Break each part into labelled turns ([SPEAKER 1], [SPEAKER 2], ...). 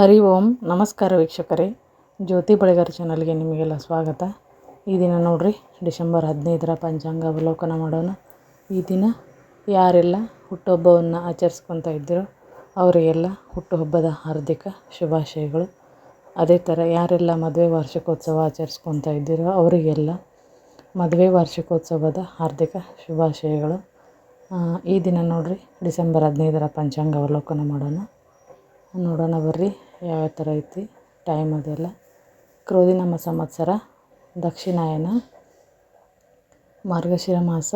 [SPEAKER 1] ಹರಿ ಓಂ, ನಮಸ್ಕಾರ ವೀಕ್ಷಕರೇ. ಜ್ಯೋತಿ ಬಳಿಗಾರ ಚಾನಲ್ಗೆ ನಿಮಗೆಲ್ಲ ಸ್ವಾಗತ. ಈ ದಿನ ನೋಡ್ರಿ, ಡಿಸೆಂಬರ್ ಹದಿನೈದರ ಪಂಚಾಂಗ ಅವಲೋಕನ ಮಾಡೋಣ. ಈ ದಿನ ಯಾರೆಲ್ಲ ಹುಟ್ಟುಹಬ್ಬವನ್ನು ಆಚರಿಸ್ಕೊತಾ ಇದ್ದೀರೋ, ಅವರಿಗೆಲ್ಲ ಹುಟ್ಟುಹಬ್ಬದ ಹಾರ್ದಿಕ ಶುಭಾಶಯಗಳು. ಅದೇ ಥರ ಯಾರೆಲ್ಲ ಮದುವೆ ವಾರ್ಷಿಕೋತ್ಸವ ಆಚರಿಸ್ಕೊತಾ ಇದ್ದೀರೋ, ಅವರಿಗೆಲ್ಲ ಮದುವೆ ವಾರ್ಷಿಕೋತ್ಸವದ ಹಾರ್ದಿಕ ಶುಭಾಶಯಗಳು. ಈ ದಿನ ನೋಡ್ರಿ, ಡಿಸೆಂಬರ್ ಹದಿನೈದರ ಪಂಚಾಂಗ ಅವಲೋಕನ ಮಾಡೋಣ. ನೋಡೋಣ ಬರ್ರಿ. ಯಾವ ಥರ ಐತಿ? ಟೈಮ್ ಅದೆಲ್ಲ. ಕ್ರೋಧಿ ನಮ್ಮ ಸಂವತ್ಸರ. ದಕ್ಷಿಣಾಯನ. ಮಾರ್ಗಶಿರ ಮಾಸ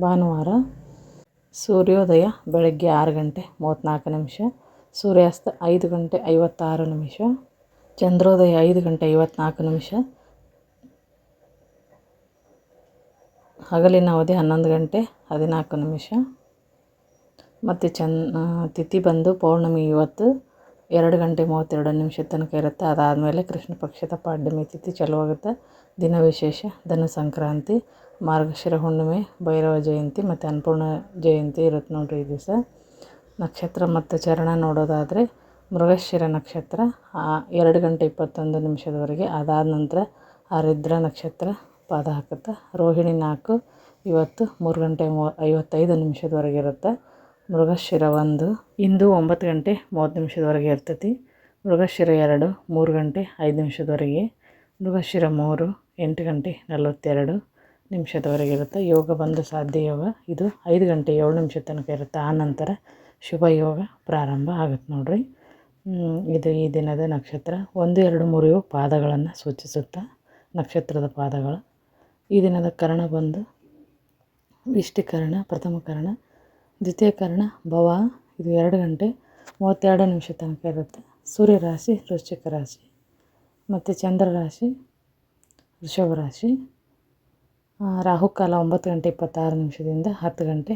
[SPEAKER 1] ಭಾನುವಾರ. ಸೂರ್ಯೋದಯ ಬೆಳಗ್ಗೆ ಆರು ಗಂಟೆ ಮೂವತ್ತ್ನಾಲ್ಕು ನಿಮಿಷ. ಸೂರ್ಯಾಸ್ತ ಐದು ಗಂಟೆ ಐವತ್ತಾರು ನಿಮಿಷ. ಚಂದ್ರೋದಯ ಐದು ಗಂಟೆ ಐವತ್ತ್ನಾಲ್ಕು ನಿಮಿಷ. ಹಗಲಿನ ಅವಧಿ ಹನ್ನೊಂದು ಗಂಟೆ ಹದಿನಾಲ್ಕು ನಿಮಿಷ. ಮತ್ತು ಚನ್ ತಿಥಿ ಬಂದು ಪೌರ್ಣಮಿ ಇವತ್ತು. ಎರಡು ಗಂಟೆ ಮೂವತ್ತೆರಡು ನಿಮಿಷದ ತನಕ ಇರುತ್ತೆ. ಅದಾದಮೇಲೆ ಕೃಷ್ಣ ಪಕ್ಷದ ಪಾಡ್ಯಮಿ ತಿಥಿ ಚಾಲು ಆಗುತ್ತೆ. ದಿನ ವಿಶೇಷ, ಧನು ಸಂಕ್ರಾಂತಿ, ಮಾರ್ಗಶಿರ ಹುಣ್ಣಿಮೆ, ಭೈರವ ಜಯಂತಿ ಮತ್ತು ಅನ್ನಪೂರ್ಣ ಜಯಂತಿ ಇರುತ್ತೆ ನೋಡಿರಿ ಈ ದಿವಸ. ನಕ್ಷತ್ರ ಮತ್ತು ಚರಣ ನೋಡೋದಾದರೆ ಮೃಗಶಿರ ನಕ್ಷತ್ರ ಎರಡು ಗಂಟೆ ಇಪ್ಪತ್ತೊಂದು ನಿಮಿಷದವರೆಗೆ. ಅದಾದ ನಂತರ ಆರಿದ್ರ ನಕ್ಷತ್ರ ಪಾದ ಹಾಕುತ್ತೆ. ರೋಹಿಣಿ ನಾಲ್ಕು, ಇವತ್ತು ಮೂರು ಗಂಟೆ ಮೂ ಐವತ್ತೈದು ನಿಮಿಷದವರೆಗೆ ಇರುತ್ತೆ. ಮೃಗಶಿರ ಒಂದು. ಇಂದು ಒಂಬತ್ತು ಗಂಟೆ ಮೂವತ್ತು ನಿಮಿಷದವರೆಗೆ ಇರ್ತೈತಿ. ಮೃಗಶಿರ ಎರಡು, ಮೂರು ಗಂಟೆ ಐದು ನಿಮಿಷದವರೆಗೆ. ಮೃಗಶಿರ ಮೂರು, ಎಂಟು ಗಂಟೆ ನಲವತ್ತೆರಡು ನಿಮಿಷದವರೆಗೆ ಇರುತ್ತೆ. ಯೋಗ ಬಂದು ಸಾಧ್ಯ ಯೋಗ. ಇದು ಐದು ಗಂಟೆ ಏಳು ನಿಮಿಷ ತನಕ ಇರುತ್ತೆ. ಆ ನಂತರ ಶುಭ ಯೋಗ ಪ್ರಾರಂಭ ಆಗುತ್ತೆ ನೋಡಿರಿ. ಇದು ಈ ದಿನದ ನಕ್ಷತ್ರ. ಒಂದು, ಎರಡು, ಮೂರು ಇವು ಪಾದಗಳನ್ನು ಸೂಚಿಸುತ್ತಾ ನಕ್ಷತ್ರದ ಪಾದಗಳು. ಈ ದಿನದ ಕರ್ಣ ಬಂದು ವಿಷ್ಟಿಕರಣ, ಪ್ರಥಮ ಕರ್ಣ. ದ್ವಿತೀಯ ಕರ್ಣ, ಭವ, ಇದು ಎರಡು ಗಂಟೆ ಮೂವತ್ತೆರಡು ನಿಮಿಷ ತನಕ ಇರುತ್ತೆ. ಸೂರ್ಯ ರಾಶಿ, ವೃಶ್ಚಿಕ ರಾಶಿ, ಮತ್ತು ಚಂದ್ರ ರಾಶಿ, ವೃಷಭ ರಾಶಿ. ರಾಹು ರಾಹುಕಾಲ ಒಂಬತ್ತು ಗಂಟೆ ಇಪ್ಪತ್ತಾರು ನಿಮಿಷದಿಂದ ಹತ್ತು ಗಂಟೆ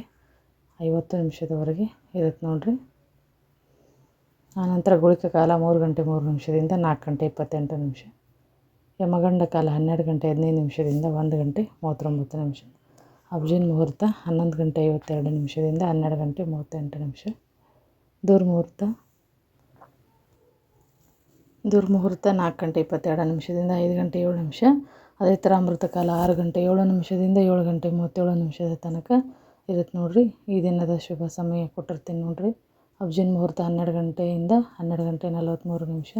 [SPEAKER 1] ಐವತ್ತು ನಿಮಿಷದವರೆಗೆ ಇರುತ್ತೆ ನೋಡಿರಿ. ಆನಂತರ ಗುಳಿಕ ಕಾಲ ಮೂರು ಗಂಟೆ ಮೂರು ನಿಮಿಷದಿಂದ ನಾಲ್ಕು ಗಂಟೆ ಇಪ್ಪತ್ತೆಂಟು ನಿಮಿಷ. ಯಮಗಂಡ ಕಾಲ ಹನ್ನೆರಡು ಗಂಟೆ ಹದಿನೈದು ನಿಮಿಷದಿಂದ ಒಂದು ಗಂಟೆ ಮೂವತ್ತೊಂಬತ್ತು ನಿಮಿಷ. ಅಬ್ಜಿನ್ ಮುಹೂರ್ತ ಹನ್ನೊಂದು ಗಂಟೆ ಐವತ್ತೆರಡು ನಿಮಿಷದಿಂದ ಹನ್ನೆರಡು ಗಂಟೆ ಮೂವತ್ತೆಂಟು ನಿಮಿಷ. ದುರ್ಮುಹೂರ್ತ ದುರ್ಮುಹೂರ್ತ ನಾಲ್ಕು ಗಂಟೆ ಇಪ್ಪತ್ತೆರಡು ನಿಮಿಷದಿಂದ ಐದು ಗಂಟೆ ಏಳು ನಿಮಿಷ. ಅದೇ ಥರ ಅಮೃತ ಕಾಲ ಆರು ಗಂಟೆ ಏಳು ನಿಮಿಷದಿಂದ ಏಳು ಗಂಟೆ ಮೂವತ್ತೇಳು ನಿಮಿಷದ ತನಕ ಇರುತ್ತೆ ನೋಡಿರಿ. ಈ ದಿನದ ಶುಭ ಸಮಯ ಕೊಟ್ಟಿರ್ತೀನಿ ನೋಡಿರಿ. ಅಬ್ಜಿನ್ ಮುಹೂರ್ತ ಹನ್ನೆರಡು ಗಂಟೆಯಿಂದ ಹನ್ನೆರಡು ಗಂಟೆ ನಲವತ್ತ್ಮೂರು ನಿಮಿಷ.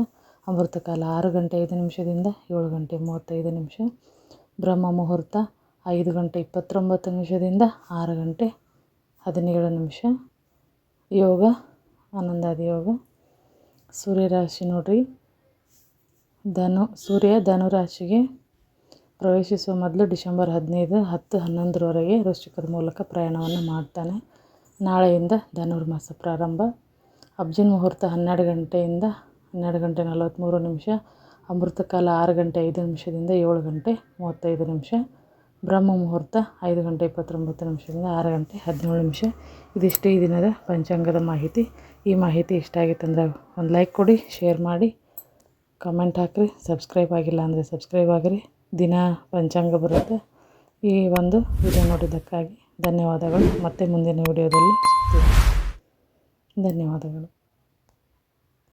[SPEAKER 1] ಅಮೃತ ಕಾಲ ಆರು ಗಂಟೆ ಐದು ನಿಮಿಷದಿಂದ ಏಳು ಗಂಟೆ ಮೂವತ್ತೈದು ನಿಮಿಷ. ಬ್ರಹ್ಮ ಮುಹೂರ್ತ ಐದು ಗಂಟೆ ಇಪ್ಪತ್ತೊಂಬತ್ತು ನಿಮಿಷದಿಂದ ಆರು ಗಂಟೆ ಹದಿನೇಳು ನಿಮಿಷ. ಯೋಗ, ಆನಂದಾದಿ ಯೋಗ. ಸೂರ್ಯರಾಶಿ ನೋಡಿರಿ. ಧನು, ಸೂರ್ಯ ಧನು ರಾಶಿಗೆ ಪ್ರವೇಶಿಸುವ ಮೊದಲು ಡಿಸೆಂಬರ್ ಹದಿನೈದು, ಹತ್ತು, ಹನ್ನೊಂದರವರೆಗೆ ವೃಶ್ಚಿಕದ ಮೂಲಕ ಪ್ರಯಾಣವನ್ನು ಮಾಡ್ತಾನೆ. ನಾಳೆಯಿಂದ ಧನುರ್ಮಾಸ ಪ್ರಾರಂಭ. ಅಬ್ಜಿನ್ ಮುಹೂರ್ತ ಹನ್ನೆರಡು ಗಂಟೆಯಿಂದ ಹನ್ನೆರಡು ಗಂಟೆ ನಲವತ್ತ್ಮೂರು ನಿಮಿಷ. ಅಮೃತ ಕಾಲ ಆರು ಗಂಟೆ ಐದು ನಿಮಿಷದಿಂದ ಏಳು ಗಂಟೆ ಮೂವತ್ತೈದು ನಿಮಿಷ. ಬ್ರಹ್ಮ ಮುಹೂರ್ತ ಐದು ಗಂಟೆ ಇಪ್ಪತ್ತೊಂಬತ್ತು ನಿಮಿಷದಿಂದ ಆರು ಗಂಟೆ ಹದಿನೇಳು ನಿಮಿಷ. ಇದಿಷ್ಟೇ ಈ ದಿನದ ಪಂಚಾಂಗದ ಮಾಹಿತಿ. ಈ ಮಾಹಿತಿ ಇಷ್ಟ ಆಗಿತ್ತಂದರೆ ಒಂದು ಲೈಕ್ ಕೊಡಿ, ಶೇರ್ ಮಾಡಿ, ಕಮೆಂಟ್ ಹಾಕಿರಿ. ಸಬ್ಸ್ಕ್ರೈಬ್ ಆಗಿಲ್ಲ ಅಂದರೆ ಸಬ್ಸ್ಕ್ರೈಬ್ ಆಗಿರಿ. ದಿನ ಪಂಚಾಂಗ ಬರುತ್ತೆ. ಈ ಒಂದು ವಿಡಿಯೋ ನೋಡಿದ್ದಕ್ಕಾಗಿ ಧನ್ಯವಾದಗಳು. ಮತ್ತೆ ಮುಂದಿನ ವಿಡಿಯೋದಲ್ಲಿ ಧನ್ಯವಾದಗಳು.